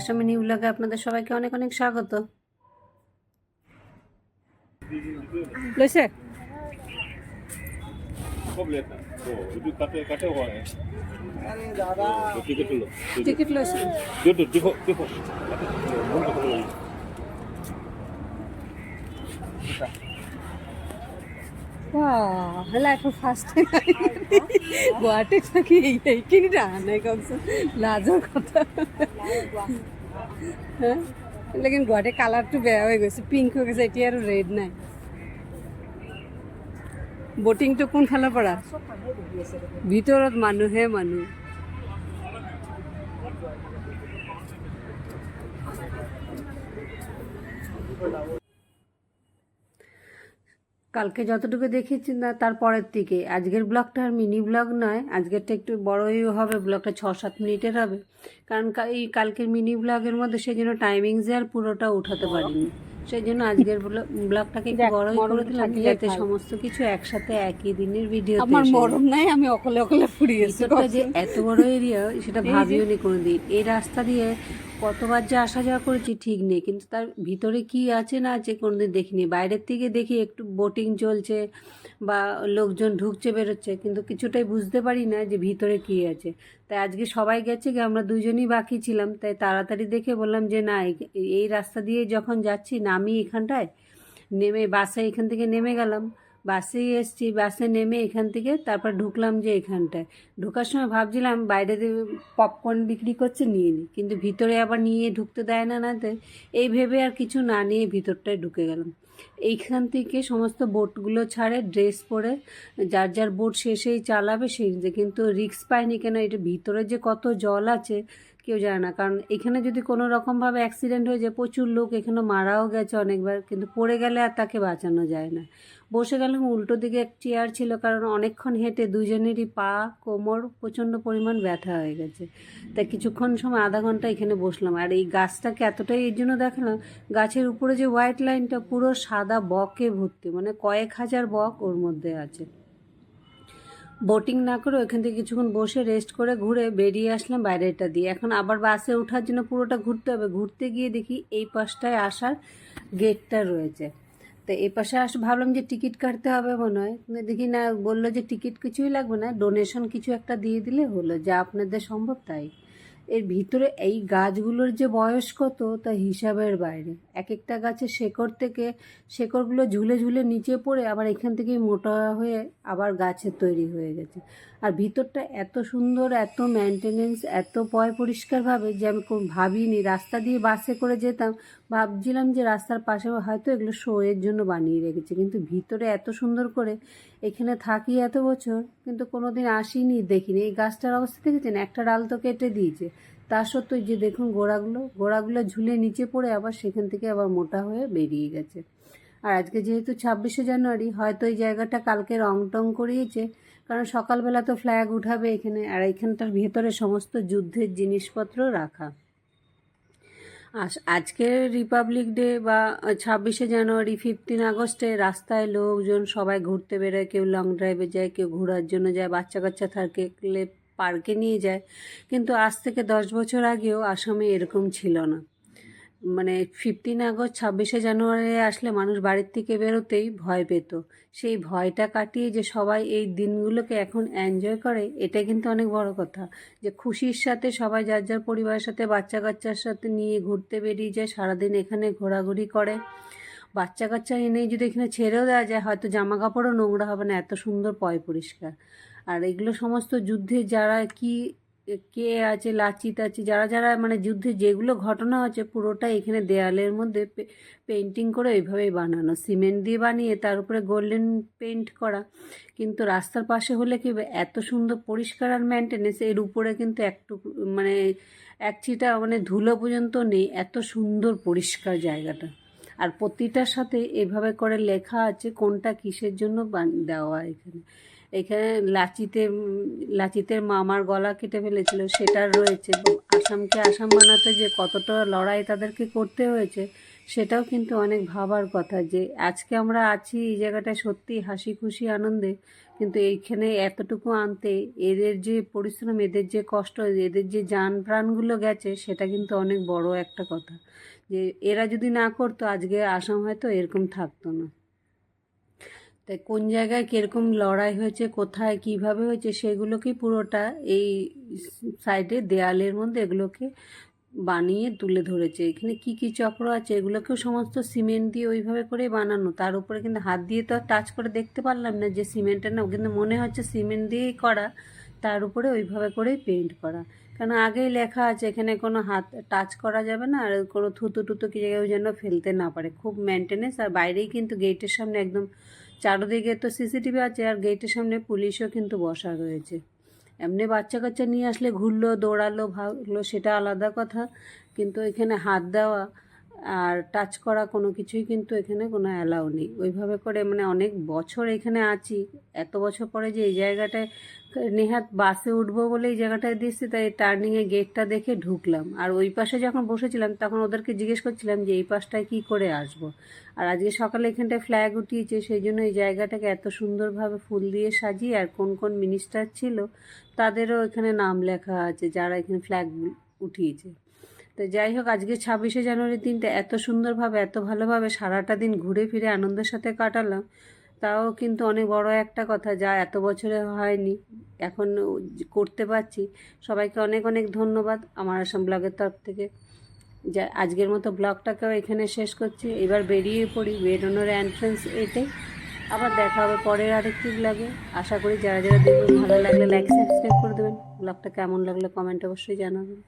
আসামি নিউ ব্লগে আপনাদের সবাইকে অনেক অনেক স্বাগত। লইছে? টিকিট লইছে। লাইফ ফার্স্ট গুৱাহাটী থাকি এইখিনি নাই কওকচোন লাজৰ কথা? লেকিন গুৱাহাটীৰ কালাৰটো বেয়া হৈ গৈছে পিংক হৈ গৈছে এতিয়া আৰু ৰেড নাই বটিংটো কোনফালৰ পৰা ভিতৰত মানুহে মানুহ কালকে যতটুকু দেখেছি না তারপরের থেকে আজকের ব্লগটা আর মিনি ব্লগ নয় আজকেরটা একটু বড়ই হবে ব্লগটা ছ সাত মিনিটের হবে। কারণ এই কালকের মিনি ব্লগের মধ্যে সেই জন্য টাইমিংসে আর পুরোটা উঠাতে পারিনি। সেই জন্য আজকের ব্লগটাকে একটু বড়ই করে দিলাম যাতে সমস্ত কিছু একসাথে একই দিনের ভিডিও আমার মরম নাই আমি অকলে অকলে ফুরিয়েছি ভিতরটা যে এত বড় এরিয়া সেটা ভাবিও নি কোনোদিন। এই রাস্তা দিয়ে কতবার যে আসা যাওয়া করেছি ঠিক নেই। কিন্তু তার ভিতরে কি আছে না আছে কোনোদিন দেখিনি। বাইরের থেকে দেখি একটু বোটিং চলছে বা লোকজন ঢুকছে, বেরোচ্ছে, কিন্তু কিছুটাই বুঝতে পারি না যে ভিতরে কি আছে। তাই আজকে সবাই গেছে কি আমরা দুজনই বাকি ছিলাম। তাই তাড়াতাড়ি দেখে বললাম যে, না, এই- এই রাস্তা দিয়ে যখন যাচ্ছি, নামি এখানটায়। নেমে বাসে এখান থেকে নেমে গেলাম। বাসেই এসছি, বাসে নেমে এখান থেকে তারপর ঢুকলাম যে এখানটায়। ঢোকার সময় ভাবছিলাম বাইরে পপকর্ন বিক্রি করছে, নিয়ে নিই কিন্তু ভিতরে আবার নিয়ে ঢুকতে দেয় না না এই ভেবে আর কিছু না নিয়ে ভিতরটায় ঢুকে গেলাম। এইখান থেকে সমস্ত বোটগুলো ছাড়ে, ড্রেস পরে, যার যার বোট শেষেই চালাবে সেই কিন্তু রিক্স পায়নি কেন? এটা ভিতরে যে কত জল আছে কেউ জানে না। কারণ এখানে যদি কোনো রকমভাবে অ্যাক্সিডেন্ট হয়ে যায়, প্রচুর লোক এখানে মারাও গেছে অনেকবার, কিন্তু পড়ে গেলে আর তাকে বাঁচানো যায় না। বসে গেলাম, উল্টো দিকে এক চেয়ার ছিল, কারণ অনেকক্ষণ হেঁটে দুজনেরই পা, কোমর প্রচণ্ড পরিমাণ ব্যথা হয়ে গেছে। তাই কিছুক্ষণ সময়, আধা ঘণ্টা এখানে বসলাম। আর এই গাছটাকে এতটাই এর জন্য দেখালাম, গাছের উপরে যে হোয়াইট লাইনটা পুরো সাদা বকে ভর্তি মানে কয়েক হাজার বক ওর মধ্যে আছে। বোটিং না করে ওইখান থেকে কিছুক্ষণ বসে রেস্ট করে ঘুরে বেরিয়ে আসলাম বাইরেটা দিয়ে। এখন আবার বাসে ওঠার জন্য পুরোটা ঘুরতে হবে। ঘুরতে গিয়ে দেখি এই পাশটায় আসার গেটটা রয়েছে। তো এই পাশে আস ভাবলাম যে টিকিট কাটতে হবে মনে হয়। দেখি না, বলল যে টিকিট কিছুই লাগবে না ডোনেশন কিছু একটা দিয়ে দিলে হলো। যা আপনাদের সম্ভব তাই। এর ভিতরে এই গাছগুলোর যে বয়স কত, তা হিসাবের বাইরে। এক একটা গাছের শেকড় থেকে শেকড়গুলো ঝুলে ঝুলে নিচে পড়ে আবার এখান থেকেই মোটা হয়ে আবার গাছের তৈরি হয়ে গেছে। আর ভিতরটা এত সুন্দর, এত মেনটেনেন্স এত পয় পরিষ্কারভাবে যে আমি ভাবিনি। রাস্তা দিয়ে বাসে করে যেতাম, ভাবছিলাম যে রাস্তার পাশে হয়তো এগুলো শোয়ের জন্য বানিয়ে রেখেছে। কিন্তু ভিতরে এত সুন্দর করে এখানে থাকি এত বছর, কিন্তু কোনোদিন আসিনি, দেখিনি। এই গাছটার অবস্থা দেখেছেন? একটা ডাল তো কেটে দিয়েছে। তা সত্ত্বেও যে দেখুন গোড়াগুলো গোড়াগুলো ঝুলে নিচে পড়ে আবার সেখান থেকে আবার মোটা হয়ে বেরিয়ে গেছে। আর আজকে যেহেতু ছাব্বিশে জানুয়ারি, হয়তো এই জায়গাটা কালকে রং টং করিয়েছে, কারণ সকালবেলা তো ফ্ল্যাগ উঠাবে এখানে, আর এখানটার ভেতরে সমস্ত যুদ্ধের জিনিসপত্র রাখা। আজকে রিপাবলিক ডে বা ছাব্বিশে জানুয়ারি ফিফটিন আগস্টে রাস্তায় লোকজন সবাই ঘুরতে বেরোয়, কেউ লং ড্রাইভে যায়, কেউ ঘোরার জন্য যায়, বাচ্চা কাচ্চা থাকলে পার্কে নিয়ে যায়। কিন্তু আজ থেকে দশ বছর আগেও আসামে এরকম ছিল না। মানে ফিফটিন আগস্ট, ছাব্বিশে জানুয়ারি আসলে মানুষ বাড়ির থেকে বেরোতেই ভয় পেত। সেই ভয়টা কাটিয়ে যে সবাই এই দিনগুলোকে এখন এনজয় করে, এটা কিন্তু অনেক বড় কথা। যে খুশির সাথে সবাই যার যার পরিবারের সাথে বাচ্চা কাচ্চার সাথে নিয়ে ঘুরতে বেরিয়ে যায়, সারাদিন এখানে ঘোরাঘুরি করে। বাচ্চা কাচ্চা এনেই যদি এখানে ছেড়েও দেওয়া যায়, হয়তো জামা কাপড়ও নোংরা হবে না, এত সুন্দর পয় পরিষ্কার। আর এগুলো সমস্ত যুদ্ধে যারা কি কে আছে, লাচিত আছে, যারা যারা মানে যুদ্ধে যেগুলো ঘটনা হচ্ছে পুরোটা এখানে দেয়ালের মধ্যে পেন্টিং করে ওইভাবেই বানানো। সিমেন্ট দিয়ে বানিয়ে তার উপরে গোল্ডেন পেন্ট করা। কিন্তু রাস্তার পাশে হলে কি এত সুন্দর পরিষ্কার আর মেনটেনেন্স এর উপরে কিন্তু একটু মানে এক চিটা মানে ধুলো পর্যন্ত নেই। এত সুন্দর পরিষ্কার জায়গাটা। আর প্রতিটার সাথে এভাবে করে লেখা আছে কোনটা কিসের জন্য দেওয়া এখানে। এখানে লাচিতে উম, লাচিতের মামার গলা কেটে ফেলেছিল সেটার রয়েছে। আসামকে আসাম বানাতে যে কতটা লড়াই তাদেরকে করতে হয়েছে সেটাও কিন্তু অনেক ভাবার কথা যে আজকে আমরা আছি এই জায়গাটায় সত্যি হাসি খুশি আনন্দে কিন্তু এইখানে এতটুকু আনতে এদের যে পরিশ্রম এদের যে কষ্ট এদের যে যান প্রাণগুলো গেছে সেটা কিন্তু অনেক বড় একটা কথা। যে এরা যদি না করতো আজকে আসাম হয়তো এরকম থাকতো না। তাই কোন জায়গায় কীরকম লড়াই হয়েছে, কোথায় কীভাবে হয়েছে সেগুলোকে পুরোটা এই সাইডে দেয়ালের মধ্যে এগুলোকে বানিয়ে তুলে ধরেছে। এখানে কি কি চক্র আছে, এগুলোকেও সমস্ত সিমেন্ট দিয়ে ওইভাবে করে বানানো। তার উপরে কিন্তু হাত দিয়ে তো টাচ করে দেখতে পারলাম না যে সিমেন্টের না, কিন্তু মনে হচ্ছে সিমেন্ট দিয়েই করা, তার উপরে ওইভাবে করেই পেন্ট করা। কারণ আগেই লেখা আছে, এখানে কোনো হাত টাচ করা যাবে না, আর কোনো থুতু টুতু কি জায়গায় যেন ফেলতে না পারে। খুব মেনটেনেন্স আর বাইরেই কিন্তু গেটের সামনে একদম চারদিকে তো সিসিটিভি আছে আর গেটের সামনে পুলিশও কিন্তু বসা রয়েছে। এমনি বাচ্চা কাচ্চা নিয়ে আসলে ঘুরলো, দৌড়ালো ভাগলো সেটা আলাদা কথা। কিন্তু এখানে হাত দেওয়া আর টাচ করা কোনো কিছুই কিন্তু এখানে কোনো অ্যালাউ নেই। ওইভাবে করে মানে অনেক বছর এখানে আছি, এত বছর পরে যে এই জায়গাটায় নেহাত বাসে উঠবো বলে এই জায়গাটায় দিচ্ছি তাই টার্নিংয়ে গেটটা দেখে ঢুকলাম। আর ওই পাশে যখন বসেছিলাম, তখন ওদেরকে জিজ্ঞেস করছিলাম যে এই পাশটায় কী করে আসব? আর আজকে সকালে এখানটায় ফ্ল্যাগ উঠিয়েছে, সেই জন্য এই জায়গাটাকে এত সুন্দরভাবে ফুল দিয়ে সাজিয়ে আর কোন কোন মিনিস্টার ছিল, তাদেরও এখানে নাম লেখা আছে যারা এখানে ফ্ল্যাগ উঠিয়েছে। তো যাই হোক, আজকে ছাব্বিশে জানুয়ারির দিনটা এত সুন্দরভাবে এত ভালোভাবে সারাটা দিন ঘুরে ফিরে আনন্দের সাথে কাটালাম, তাও কিন্তু অনেক বড় একটা কথা যা এত বছরে হয়নি, এখন করতে পারছি। সবাইকে অনেক অনেক ধন্যবাদ আমার আসাম ব্লগের তরফ থেকে। যা, আজকের মতো ব্লগটাকেও এখানে শেষ করছি। এবার বেরিয়ে পড়ি বেরোনোর এন্ট্রেন্স এটাই আবার দেখা হবে পরের আরেকটি ব্লগে। আশা করি যারা যারা দেখবেন ভালো লাগলে লাইক সাবস্ক্রাইব করে দেবেন। ব্লগটা কেমন লাগল কমেন্ট অবশ্যই জানাবেন।